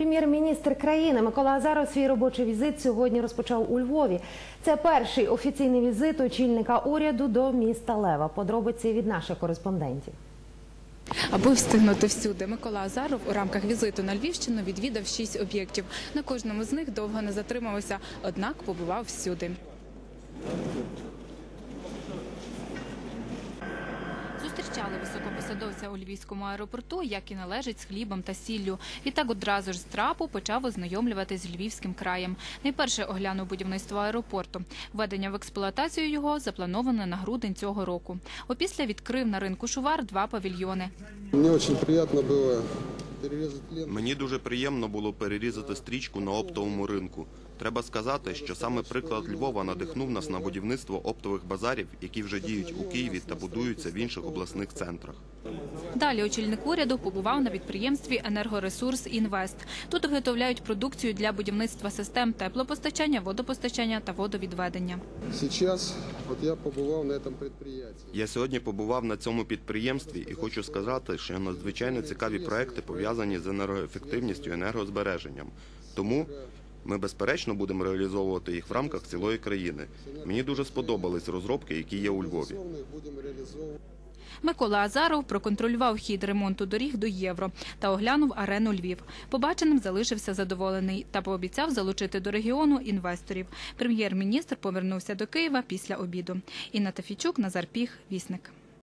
Прем'єр-міністр країни Микола Азаров свій робочий візит сьогодні розпочав у Львові. Це перший офіційний візит очільника уряду до міста Лева. Подробиці від наших кореспондентів. Аби встигнути всюди, Микола Азаров у рамках візиту на Львівщину відвідав шість об'єктів. На кожному з них довго не затримався, однак побував всюди. Зустрічали високопосадовця у львівському аеропорту, як і належить з хлібом та сіллю. І так одразу ж з трапу почав ознайомлюватись з львівським краєм. Найперше оглянув будівництво аеропорту. Введення в експлуатацію його заплановано на грудень цього року. Опісля відкрив на ринку Шувар два павільйони. Мені очень приятно было перерезать ленту. Мені дуже приємно було перерізати стрічку на оптовому ринку. Треба сказати, що саме приклад Львова надихнув нас на будівництво оптових базарів, які вже діють у Києві та будуються в інших обласних центрах. Далі очільник уряду побував на підприємстві «Енергоресурс Інвест». Тут виготовляють продукцію для будівництва систем теплопостачання, водопостачання та водовідведення. Сейчас вот я побывал на этом предприятии. Я сьогодні побував на цьому підприємстві і хочу сказати, що надзвичайно цікаві проекти пов'язані з енергоефективністю і енергозбереженням. Тому ми безперечно будемо реалізовувати їх в рамках цілої країни. Мені дуже сподобались розробки, які є у Львові. Микола Азаров проконтролював хід ремонту доріг до євро та оглянув арену Львів. Побаченим залишився задоволений та пообіцяв залучити до регіону інвесторів. Прем'єр-міністр повернувся до Києва після обіду. Інна Тафійчук, Назар Піх, Вісник.